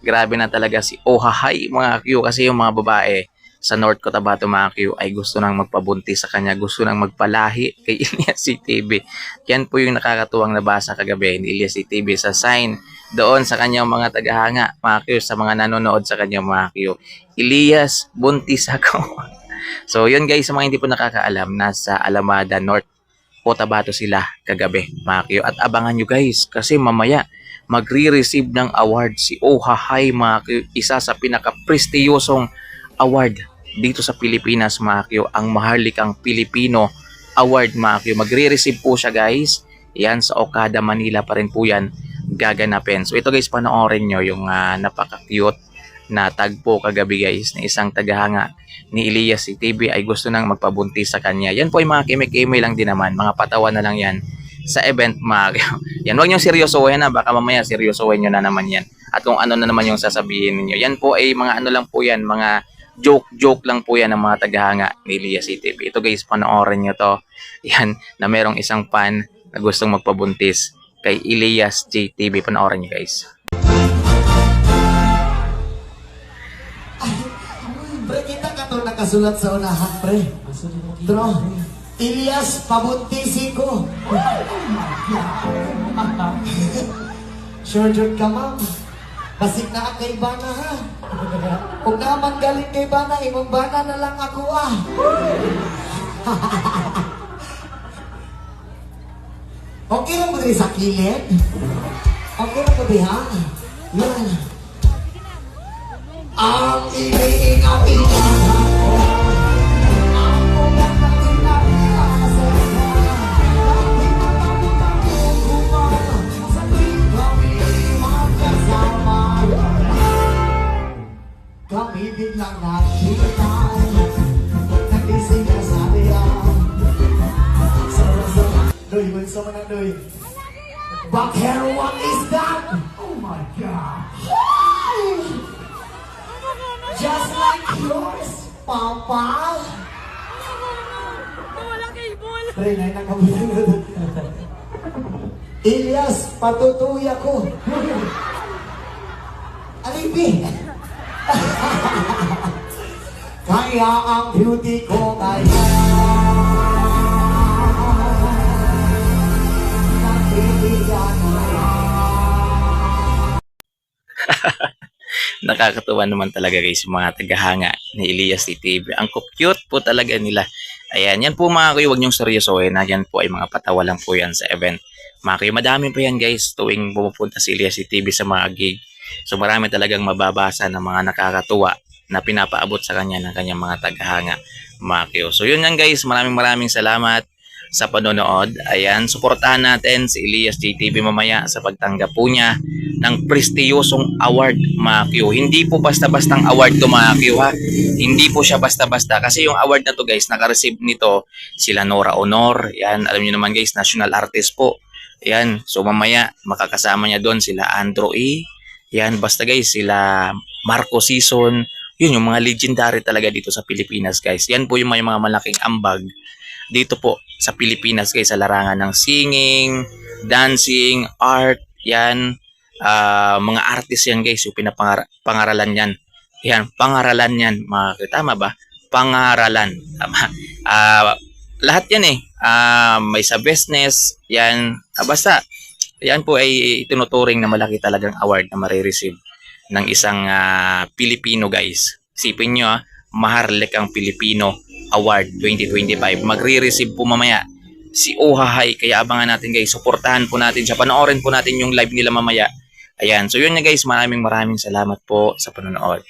Grabe na talaga si Ohahay mga Q kasi yung mga babae sa North Cotabato mga Q ay gusto nang magpabuntis sa kanya, gusto nang magpalahi kay Elias CTV. Yan po yung nakakatuwang nabasa kagabi ni Elias CTV sa sign doon sa kanyang mga tagahanga mga Q, sa mga nanonood sa kanyang mga Q. Elias, buntis ako. so yun guys, sa mga hindi po nakakaalam, nasa Alamada North Cotabato sila kagabi mga. At abangan nyo guys kasi mamaya magre-receive ng award si Ohahay mga Q. Isa sa pinaka-prestiyosong award dito sa Pilipinas mga. Ang Maharlikang Pilipino Award mga. Magre-receive po siya guys. Yan sa Okada, Manila pa rin po yan gaganapin. So ito guys, panoorin nyo yung ah, napaka-cute na tagpo kagabi guys na isang tagahanga ni Elias si TV ay gusto nang magpabuntis sa kanya. Yan po ay mga kimik-kimik lang din naman. Mga patawa na lang yan sa event mga yan. Huwag nyo seryosohin na. Baka mamaya seryosohin nyo na naman yan. At kung ano na naman yung sasabihin ninyo. Yan po ay mga ano lang po yan. Mga joke-joke lang po yan ng mga tagahanga ni Elias CTV. Ito guys, panoorin nyo to. Yan, na merong isang fan na gustong magpabuntis kay Elias JTV. Panoorin nyo guys. Nakasulat sa unahan, pre. Tro, Elias, pabuntisin ko. sure, sure ka, ma'am. Basig na kay Bana, ha? Kung naman galing kay Bana, imong Bana na lang ako, ah. okay lang mo rin sa kilid? Okay lang mo rin, ha? Yan. Ang iniingat-ingat Kami biglang nakita Nagising ka sa riyan Sama-sama Doy, mo na, Doy Bakero, what is that? Oh my God! Just like yours, Papa. Wala kay Bol. Pre, na nakabulan Ilyas, patutuya ko. Alibi. Kaya ang beauty ko ngayon. Nakakatuwa naman talaga guys mga tagahanga ni Elias TV. Ang cute po talaga nila. Ayan, yan po mga kayo, huwag niyong seryosohin na yan po ay mga patawa lang po yan sa event. Mga kayo, madami po yan guys tuwing pumupunta si Elias TV sa mga gig. So marami talagang mababasa ng mga nakakatuwa na pinapaabot sa kanya ng kanyang mga tagahanga. Mga kayo. So yun yan guys, maraming maraming salamat sa panonood. Ayan, suportahan natin si Elias JTV mamaya sa pagtanggap po niya ng prestiyosong award, Q. Hindi po basta-bastang award to Q, ha? Hindi po siya basta-basta. Kasi yung award na to guys, naka-receive nito sila Nora Honor. Yan, alam niyo naman guys, national artist po. Yan, so mamaya makakasama niya doon sila Andrew E. Yan, basta guys, sila Marco Season. Yun, yung mga legendary talaga dito sa Pilipinas guys. Yan po yung may mga malaking ambag dito po sa Pilipinas guys sa larangan ng singing, dancing, art, yan, ah, mga artist yan guys, yung pinapangaralan yan. Yan, pangaralan yan, mga tama ba? Pangaralan, tama. Ah, lahat yan eh, Ah, may sa business, yan, Ah, basta, yan po ay tinuturing na malaki talagang award na marireceive ng isang ah, Pilipino guys. Isipin nyo ah, ang Pilipino Award 2025. Magre-receive po mamaya si Ohahay. Kaya abangan natin guys. Suportahan po natin siya. Panoorin po natin yung live nila mamaya. Ayan. So yun na guys. Maraming maraming salamat po sa panonood.